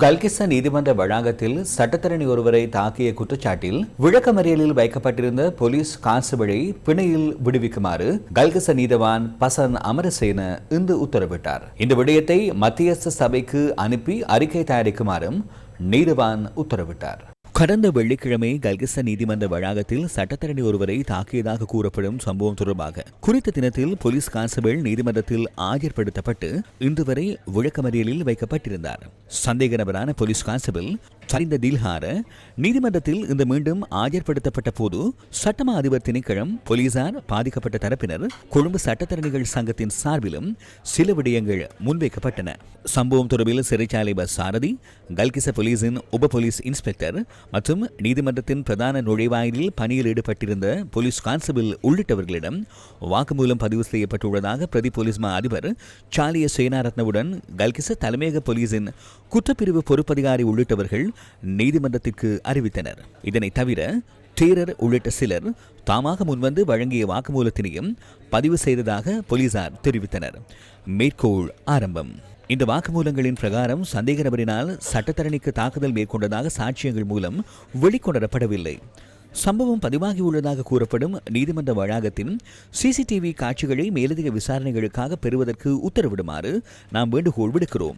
கல்கிஸ்தான் நீதிமன்ற வளாகத்தில் சட்டத்தரணி ஒருவரை தாக்கிய குற்றச்சாட்டில் விளக்கமறியலில் வைக்கப்பட்டிருந்த போலீஸ் கான்ஸ்டபிளை பிணையில் விடுவிக்குமாறு கல்கிஸ்தான் நீதவான் பசன் அமரசேன இன்று உத்தரவிட்டார். இந்த விடயத்தை மத்தியஸ்த சபைக்கு அனுப்பி அறிக்கை தயாரிக்குமாறும் நீதவான் உத்தரவிட்டார். கடந்த வெள்ளிக்கிழமை கல்கிஸ்தான் நீதிமன்ற வளாகத்தில் சட்டத்தரணி ஒருவரை தாக்கியதாக கூறப்படும் சம்பவம் தொடர்பாக குறித்த தினத்தில் போலீஸ் கான்ஸ்டபிள் நீதிமன்றத்தில் ஆஜர்படுத்தப்பட்டு இன்று வரை விளக்கமறியலில் வைக்கப்பட்டிருந்தார். சந்தேக நபரான போலீஸ் கான்ஸ்டபிள் சரிந்த தில்ஹார நீதிமன்றத்தில் இந்த மீண்டும் ஆஜர்படுத்தப்பட்ட போது சட்டமா அதிபர் திணைக்களம் போலீசார் பாதிக்கப்பட்ட தரப்பினர் கொழும்பு சட்டத்தரணிகள் சங்கத்தின் சார்பிலும் சில விடயங்கள் முன்வைக்கப்பட்டன. சம்பவம் தொடர்பில் சிறைச்சாலை பஸ் சாரதி கல்கிச போலீஸின் உப போலீஸ் இன்ஸ்பெக்டர் மற்றும் நீதிமன்றத்தின் பிரதான நுழைவாயிலில் பணியில் ஈடுபட்டிருந்த போலீஸ் கான்ஸ்டபிள் உள்ளிட்டவர்களிடம் வாக்குமூலம் பதிவு செய்யப்பட்டுள்ளதாக பிரதி போலீஸ் மா அதிபர் சாலிய சேனாரத்னவுடன் கல்கிச தலைமையக போலீஸின் குற்றப்பிரிவு பொறுப்பதிகாரி உள்ளிட்டவர்கள் நீதிமன்றத்திற்கு அறிவித்தனர். இதனை தவிர டீரர் உள்ளிட்ட சிலர் தாமாக முன்வந்து வழங்கிய வாக்குமூலத்தினையும் பதிவு செய்ததாக போலீசார் தெரிவித்தனர். மேற்கோள் ஆரம்பம். இந்த வாக்குமூலங்களின் பிரகாரம் சந்தேக நபரினால் சட்டத்தரணிக்கு தாக்குதல் மேற்கொண்டதாக சாட்சியங்கள் மூலம் வெளிக்கொணரப்படவில்லை. சம்பவம் பதிவாகியுள்ளதாக கூறப்படும் நீதிமன்ற வளாகத்தின் சிசிடிவி காட்சிகளை மேலதிக விசாரணைகளுக்காக பெறுவதற்கு உத்தரவிடுமாறு நாம் வேண்டுகோள் விடுக்கிறோம்.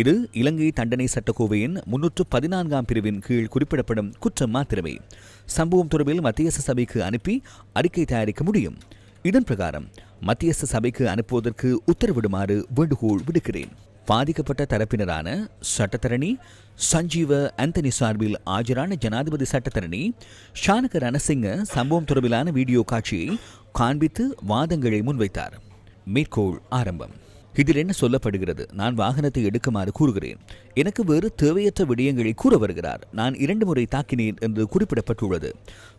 இது இலங்கை தண்டனை சட்டக்கோவையின் முன்னூற்று பதினான்காம் பிரிவின் கீழ் குறிப்பிடப்படும் குற்றம் மாத்திரமே. சம்பவம் தொடர்பில் மத்தியஸ்த சபைக்கு அனுப்பி அறிக்கை தயாரிக்க முடியும். இதன் பிரகாரம் மத்தியஸ்த சபைக்கு அனுப்புவதற்கு உத்தரவிடுமாறு வேண்டுகோள் விடுக்கிறேன். பாதிக்கப்பட்ட தரப்பினரான சட்டத்தரணி சஞ்சீவ அந்தனி சார்பில் ஆஜரான ஜனாதிபதி சட்டத்தரணி ஷானக ரணசிங்க சம்பவம் தொடர்பிலான வீடியோ காட்சியை காண்பித்து வாதங்களை முன்வைத்தார். மேற்கோள் ஆரம்பம். இதில் என்ன சொல்லப்படுகிறது? நான் வாகனத்தை எடுக்குமாறு கூறுகிறேன். எனக்கு வேறு தேவையற்ற விடயங்களை கூற வருகிறார். நான் இரண்டு முறை தாக்கினேன் என்று குறிப்பிடப்பட்டுள்ளது.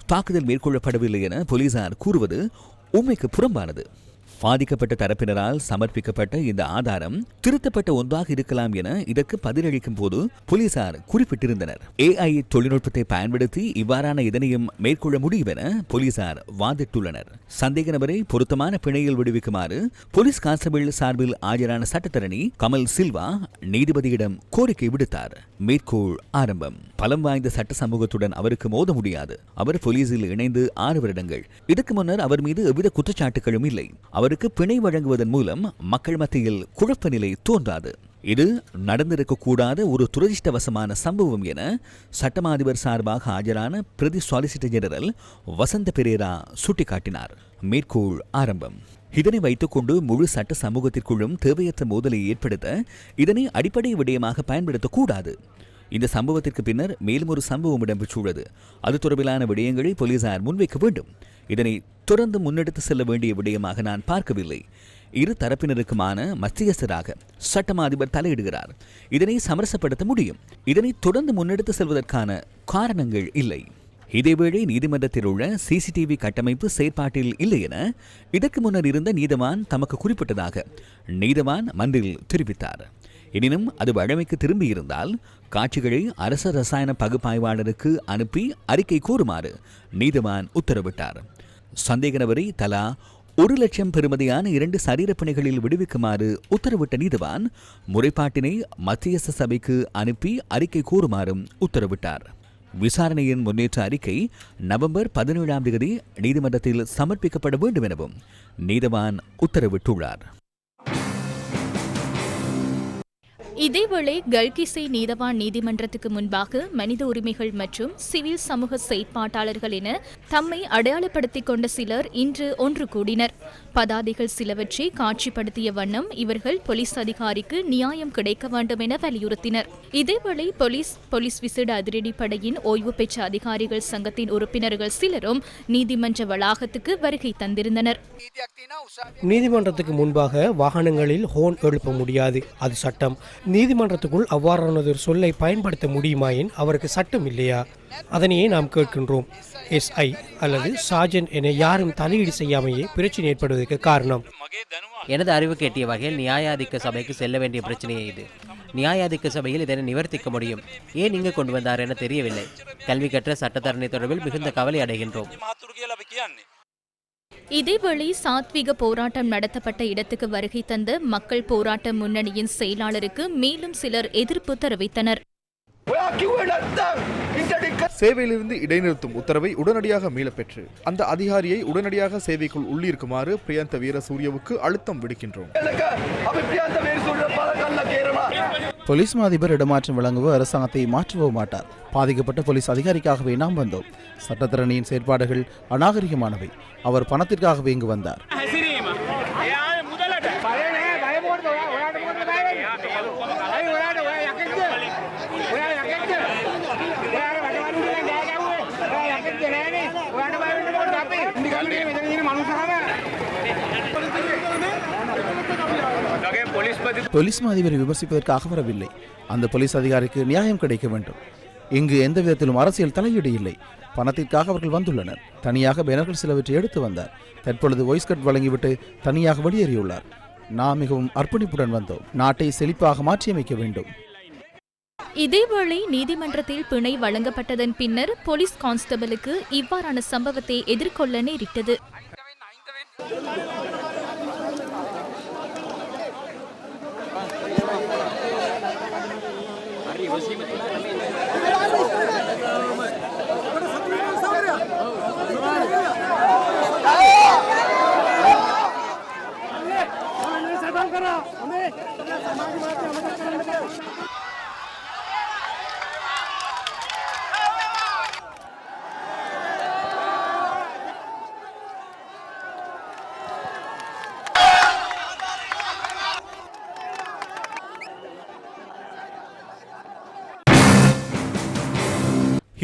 தாக்குதல் மேற்கொள்ளப்படவில்லை என போலீசார் கூறுவது உண்மைக்கு புறம்பானது. பாதிக்கப்பட்ட தரப்பினரால் சமர்ப்பிக்கப்பட்ட இந்த ஆதாரம் திருத்தப்பட்ட ஒன்றாக இருக்கலாம் என இதற்கு பதிலளிக்கும் போது போலீசார் குறிப்பிட்டிருந்தனர். ஏஐ தொழில்நுட்பத்தை பயன்படுத்தி இவ்வாறான இதனையும் மேற்கொள்ள முடியும் என போலீசார் வாதிட்டுள்ளனர். சந்தேக நபரை பொருத்தமான பிணையில் விடுவிக்குமாறு போலீஸ் கான்ஸ்டபிள் சார்பில் ஆஜரான சட்டத்தரணி கமல் சில்வா நீதிபதியிடம் கோரிக்கை விடுத்தார். மேற்கோள் ஆரம்பம். பலம் வாய்ந்த சட்ட சமூகத்துடன் அவருக்கு மோத முடியாது. அவர் போலீசில் இணைந்து ஆறு வருடங்கள். இதற்கு முன்னர் அவர் மீது எவ்வித குற்றச்சாட்டுகளும் இல்லை. அவர் அவருக்கு பிணை வழங்குவதன் மூலம் மக்கள் மத்தியில் குழப்ப நிலை தோன்றாது. இது நடந்திருக்கக்கூடாத ஒரு துரதிருஷ்டவசமான சம்பவம் என சட்டமா அதிபர் சார்பாக ஆஜரான பிரதி சாலிசிட்டர் ஜெனரல் வசந்த பெரேரா சுட்டிக்காட்டினார். மேற்கோள் ஆரம்பம். இதனை வைத்துக்கொண்டு முழு சட்ட சமூகத்திற்குள்ளும் தேவையற்ற மோதலை ஏற்படுத்த இதனை அடிப்படை விடயமாக பயன்படுத்தக்கூடாது. இந்த சம்பவத்திற்கு பின்னர் மேலும் ஒரு சம்பவம் இடம்பெற்றுள்ளது. அது தொடர்பிலான விடயங்களை போலீசார் முன்வைக்க வேண்டும். இதனை தொடர்ந்து முன்னெடுத்து செல்ல வேண்டிய விடயமாக நான் பார்க்கவில்லை. இரு தரப்பினருக்குமான மத்தியஸ்தராக சட்டமா அதிபர் தலையிடுகிறார். இதனை சமரசப்படுத்த முடியும். இதனை தொடர்ந்து முன்னெடுத்து செல்வதற்கான காரணங்கள் இல்லை. இதேவேளை நீதிமன்றத்தில் உள்ள சிசிடிவி கட்டமைப்பு செயற்பாட்டில் இல்லை என இதற்கு முன்னர் இருந்த நீதவான் தமக்கு குறிப்பிட்டதாக நீதவான் மன்றில் தெரிவித்தார். எனினும் அது வழமைக்கு திரும்பியிருந்தால் காட்சிகளை அரச ரசாயன பகுப்பாய்வாளருக்கு அனுப்பி அறிக்கை கூறுமாறு நீதவான் உத்தரவிட்டார். சந்தேக நபரை தலா ஒரு லட்சம் பெறுமதியான இரண்டு சரீரப்பணிகளில் விடுவிக்குமாறு உத்தரவிட்ட நீதிவான் முறைப்பாட்டினை மத்தியஸ்த சபைக்கு அனுப்பி அறிக்கை கூறுமாறும் உத்தரவிட்டார். விசாரணையின் முன்னேற்ற அறிக்கை நவம்பர் பதினேழாம் தேதி நீதிமன்றத்தில் சமர்ப்பிக்கப்பட வேண்டும் எனவும் நீதவான் உத்தரவிட்டுள்ளார். இதேவேளை கல்கிசை நீதவான் நீதிமன்றத்துக்கு முன்பாக மனித உரிமைகள் மற்றும் சிவில் சமூக செயற்பாட்டாளர்கள் என தம்மை அடையாளப்படுத்திக் கொண்ட சிலர் இன்று ஒன்று கூடினர். பதாதைகள் சிலவற்றை காட்சிப்படுத்திய வண்ணம் இவர்கள் போலீஸ் அதிகாரிக்கு நியாயம் கிடைக்க வேண்டும் என வலியுறுத்தினர். இதேவேளை போலீஸ் போலீஸ் விசேட அதிரடிப்படையின் ஓய்வு பெற்ற அதிகாரிகள் சங்கத்தின் உறுப்பினர்கள் சிலரும் நீதிமன்ற வளாகத்துக்கு வருகை தந்திருந்தனர். நீதிமன்றத்துக்கு முன்பாக வாகனங்களில் ஹோன் எழுப்ப முடியாது. அது சட்டம். நீதிமன்றத்துக்குள் அவ்வாறானதொரு சொல்லை பயன்படுத்த முடியுமாயின் அவருக்கு சட்டம் இல்லையா? அதனையே நாம் கேட்கின்றோம். எஸ்ஐ அல்லது சாஜன் என யாரும் தலையீடு செய்யாமையே பிரச்சனை ஏற்படுவது ஏற்படுவதற்கு காரணம். எனது அறிவு கேட்டிய வகையில் நியாயாதிக்க சபைக்கு செல்ல வேண்டிய பிரச்சனையே இது. நியாயாதிக்க சபையில் இதனை நிவர்த்திக்க முடியும். ஏன் இங்கு கொண்டு வந்தார் என தெரியவில்லை. கல்வி கற்ற சட்டத்தரணி தொடர்பில் மிகுந்த கவலை அடைகின்றோம். இதேவேளை சாத்விக போராட்டம் நடத்தப்பட்ட இடத்துக்கு வருகை தந்த மக்கள் போராட்ட முன்னணியின் செயலாளருக்கு மேலும் சிலர் எதிர்ப்பு தெரிவித்தனர். சேவையிலிருந்து இடைநிறுத்தும் உத்தரவை உடனடியாக மீளப்பெற்று அந்த அதிகாரியை உடனடியாக சேவைக்குள் உள்ளிருக்குமாறு பிரியந்த வீரசூரியவுக்கு அழுத்தம் விடுக்கின்றோம். போலீஸ் மாதிபர் இடமாற்றம் வழங்கவோ அரசாங்கத்தை மாற்றவோ மாட்டார். பாதிக்கப்பட்ட போலீஸ் அதிகாரிக்காகவே நாம் வந்தோம். சட்டத்தரணியின் செயற்பாடுகள் அநாகரிகமானவை. அவர் பணத்திற்காகவே இங்கு வந்தார். போலீஸ் மாதிபரை விமர்சிப்பதற்காக வரவில்லை அந்த போலீஸ் அதிகாரிக்கு நியாயம் கிடைக்க வேண்டும். இங்கு எந்த விதத்திலும் அரசியல் தலையீடு இல்லை பணத்திற்காக அவர்கள் வந்துள்ளனர் தனியாக பேனர்கள் சிலவற்றை எடுத்து வந்தார் தற்பொழுது வாய்ஸ் கட் வழங்கிவிட்டு தனியாக வெளியேறியுள்ளார் நாம் மிகவும் அர்ப்பணிப்புடன் வந்தோம் நாட்டை செழிப்பாக மாற்றியமைக்க வேண்டும். இதேவேளை நீதிமன்றத்தில் பிணை வழங்கப்பட்டதன் பின்னர் போலீஸ் கான்ஸ்டபிளுக்கு இவ்வாறான சம்பவத்தை எதிர்கொள்ள நேரிட்டது.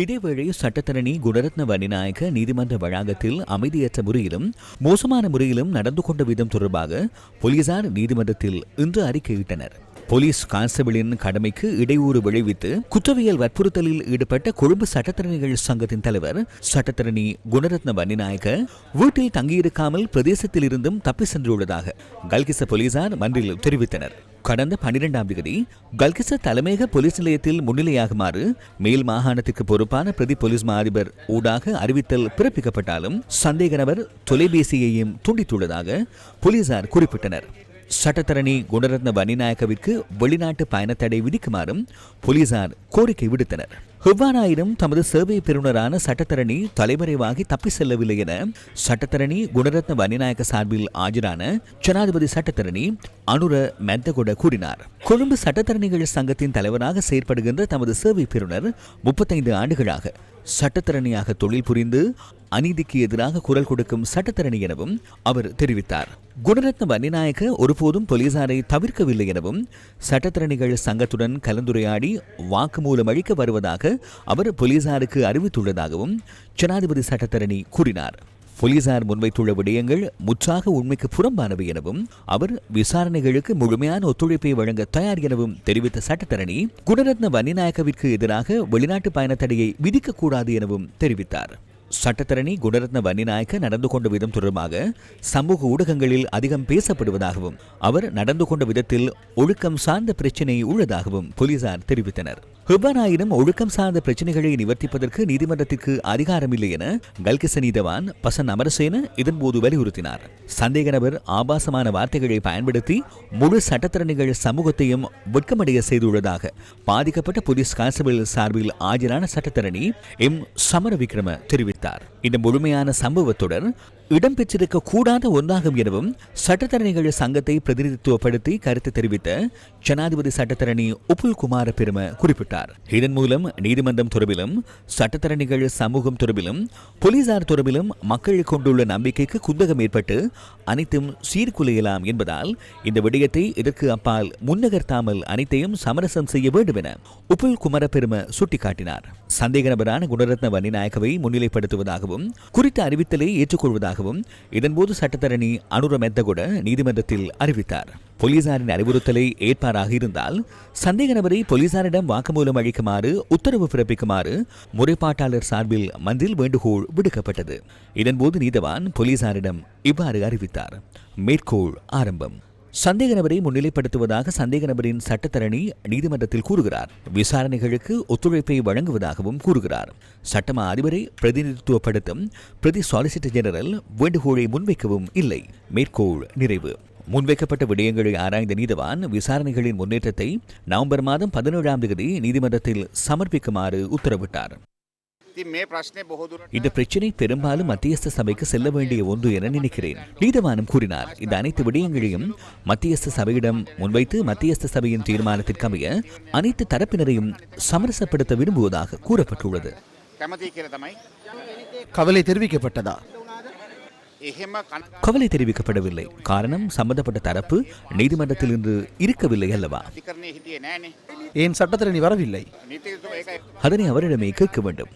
இதேவேளை சட்டத்தரணி குணரத்ன வனிநாயக நீதிமன்ற வளாகத்தில் அமைதியற்ற முறையிலும் மோசமான முறையிலும் நடந்து கொண்ட விதம் தொடர்பாக போலீசார் நீதிமன்றத்தில் இன்று அறிக்கையிட்டனர். போலீஸ் கான்ஸ்டபிளின் கடமைக்கு இடையூறு விளைவித்து குற்றவியல் வற்புறுத்தலில் ஈடுபட்ட கொழும்பு சட்டத்தரணிகள் சங்கத்தின் தலைவர் சட்டத்தரணி குணரத்ன வன்னிநாயக்க வீட்டில் தங்கியிருக்காமல் பிரதேசத்தில் இருந்தும் தப்பி சென்றுள்ளதாக கல்கிச போலீசார் மன்றில் தெரிவித்தனர். கடந்த பனிரெண்டாம் தேதி கல்கிச தலைமையக போலீஸ் நிலையத்தில் முன்னிலையாகுமாறு மேல் மாகாணத்திற்கு பொறுப்பான பிரதி போலீஸ் மா அதிபர் ஊடாக அறிவித்தல் பிறப்பிக்கப்பட்டாலும் சந்தேக நபர் தொலைபேசியையும் துண்டித்துள்ளதாக போலீசார் குறிப்பிட்டனர். சட்டத்தரணி குணரத்ன வன்னிநாயக்கவிற்கு வெளிநாட்டு பயணத்தடை விதிக்குமாறும் போலீசார் கோரிக்கை விடுத்தனர். எவ்வாறாயினும் தமது சேவை பெறுநரான சட்டத்தரணி தலைமறைவாகி தப்பி செல்லவில்லை என சட்டத்தரணி குணரத்ன வன்னிநாயக்க சார்பில் ஆஜரான ஜனாதிபதி சட்டத்தரணி அனுர மெந்தகொட கூறினார். கொழும்பு சட்டத்தரணிகள் சங்கத்தின் தலைவராக செயற்படுகின்ற தமது சேவை பெறுநர் முப்பத்தைந்து ஆண்டுகளாக சட்டத்தரணியாக தொழில் புரிந்து அநீதிக்கு எதிராக குரல் கொடுக்கும் சட்டத்தரணி எனவும் அவர் தெரிவித்தார். குணரத்ன வன்னிநாயக்க ஒருபோதும் போலீசாரை தவிர்க்கவில்லை எனவும் சட்டத்தரணிகள் சங்கத்துடன் கலந்துரையாடி வாக்குமூலம் அளிக்க வருவதாக அவர் போலீசாருக்கு அறிவித்துள்ளதாகவும் ஜனாதிபதி சட்டத்தரணி கூறினார். போலீசார் முன்வைத்துள்ள விடயங்கள் முற்றாக உண்மைக்கு புறம்பானவை எனவும் அவர் விசாரணைகளுக்கு முழுமையான ஒத்துழைப்பை வழங்க தயார் எனவும் தெரிவித்த சட்டத்தரணி குணரத்ன வன்னிநாயக்கவிற்கு எதிராக வெளிநாட்டு பயணத்தடையை விதிக்கக்கூடாது எனவும் தெரிவித்தார். சட்டத்தரணி குணரத்ன வன்னிநாயக்க நடந்து கொண்ட விதம் தொடர்பாக சமூக ஊடகங்களில் அதிகம் பேசப்படுவதாகவும் அவர் நடந்து கொண்ட விதத்தில் ஒழுக்கம் சார்ந்த பிரச்சினை உள்ளதாகவும் போலீசார் தெரிவித்தனர். எவ்வாறாயினும் ஒழுக்கம் சார்ந்த பிரச்சனைகளை நிவர்த்திப்பதற்கு நீதிமன்றத்திற்கு அதிகாரமில்லை என கல்கிச நீதவான் பசன் அமரசேன இதன்போது வலியுறுத்தினார். சந்தேக நபர் ஆபாசமான வார்த்தைகளை பயன்படுத்தி முழு சட்டத்தரணிகள் சமூகத்தையும் வெட்கமடைய செய்துள்ளதாக பாதிக்கப்பட்ட போலீஸ் கான்ஸ்டபிள் சார்பில் ஆஜரான சட்டத்தரணி எம் சமர விக்ரம தெரிவித்தார். இந்த முழுமையான சம்பவத்துடன் இடம்பெற்றிருக்க கூடாத ஒன்றாகும் எனவும் சட்டத்தரணிகள் சங்கத்தை பிரதிநிதித்துவப்படுத்தி கருத்து தெரிவித்த ஜனாதிபதி சட்டத்தரணி உபுல் குமார பெரும குறிப்பிட்டார். இதன் மூலம் நீதிமன்றம் தொடர்பிலும் சட்டத்தரணிகள் சமூகம் தொடர்பிலும் போலீசார் தொடர்பிலும் மக்கள் கொண்டுள்ள நம்பிக்கைக்கு குந்தகம் ஏற்பட்டு அனைத்தும் சீர்குலையலாம் என்பதால் இந்த விடயத்தை இதற்கு அப்பால் முன்னகர்த்தாமல் அனைத்தையும் சமரசம் செய்ய வேண்டும் என உபுல் குமார பெரும சுட்டிக்காட்டினார். சந்தேக நபரான குணரத்ன வன்னிநாயகவை முன்னிலைப்படுத்துவதாகவும் குறித்த அறிவித்தலை ஏற்றுக்கொள்வதாகவும் இதன்போது சட்டத்தரணி அனுர மெத்தகுட நீதிமன்றத்தில் அறிவித்தார். போலீசாரின் அறிவுறுத்தலை ஏற்பாராக இருந்தால் சந்தேக நபரை போலீசாரிடம் வாக்குமூலம் அளிக்குமாறு உத்தரவு பிறப்பிக்குமாறு முறைப்பாட்டாளர் சார்பில் மன்றில் வேண்டுகோள் விடுக்கப்பட்டது. இதன்போது நீதவான் போலீசாரிடம் இவ்வாறு அறிவித்தார். மேற்கோள் ஆரம்பம். சந்தேக நபரை முன்னிலைப்படுத்துவதாக சந்தேக நபரின் சட்டத்தரணி நீதிமன்றத்தில் கூறுகிறார். விசாரணைகளுக்கு ஒத்துழைப்பை வழங்குவதாகவும் கூறுகிறார். சட்டமா அதிபரை பிரதிநிதித்துவப்படுத்தும் பிரதி சாலிசிட்டர் ஜெனரல் வேண்டுகோளை முன்வைக்கவும் இல்லை. மேற்கோள் நிறைவு. முன்வைக்கப்பட்ட விடயங்களை ஆராய்ந்த நீதவான் விசாரணைகளின் முன்னேற்றத்தை நவம்பர் மாதம் பதினேழாம் தேதி நீதிமன்றத்தில் சமர்ப்பிக்குமாறு உத்தரவிட்டார். இந்த பிரச்சனை பெரும்பாலும் மத்தியஸ்த சபைக்கு செல்ல வேண்டிய ஒன்று என நினைக்கிறேன். நீதவானம் கூறினார். இந்த அனைத்து விடயங்களையும் மத்தியஸ்த சபையிடம் முன்வைத்து மத்தியஸ்த சபையின் தீர்மானத்திற்கு அமைய அனைத்து தரப்பினரையும் சமரசப்படுத்த விரும்புவதாக கூறப்பட்டுள்ளது. கவலை தெரிவிக்கப்பட்டதா? கவலை தெரிவிக்கப்படவில்லை. காரணம் சம்பந்தப்பட்ட தரப்பு நீதிமன்றத்தில் இருந்து இருக்கவில்லை அல்லவா? ஏன் சட்டத்திரணி வரவில்லை? அதனை அவரிடமே கேட்க வேண்டும்.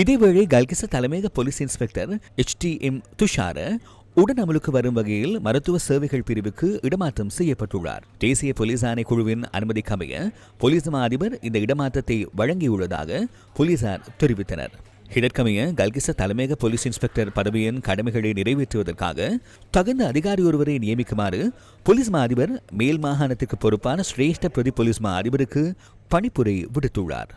இதேவேளை கல்கிச தலைமையக police inspector H D M Thushara உடன் அமலுக்கு வரும் வகையில் மருத்துவ சேவைகள் பிரிவுக்கு இடமாற்றம் செய்யப்பட்டுள்ளார். தேசிய போலீஸ் ஆணைக்குழுவின் அனுமதிக்கமைய போலீஸ் மா அதிபர் இந்த இடமாற்றத்தை வழங்கியுள்ளதாக போலீசார் தெரிவித்தனர். இதற்கமைய கல்கிச தலைமையக போலீஸ் இன்ஸ்பெக்டர் பதவியின் கடமைகளை நிறைவேற்றுவதற்காக தகுந்த அதிகாரி ஒருவரை நியமிக்குமாறு போலீஸ் மா அதிபர் மேல் மாகாணத்திற்கு பொறுப்பான சிரேஷ்ட பிரதி போலீஸ் மா அதிபருக்கு பணிப்புரை விடுத்துள்ளார்.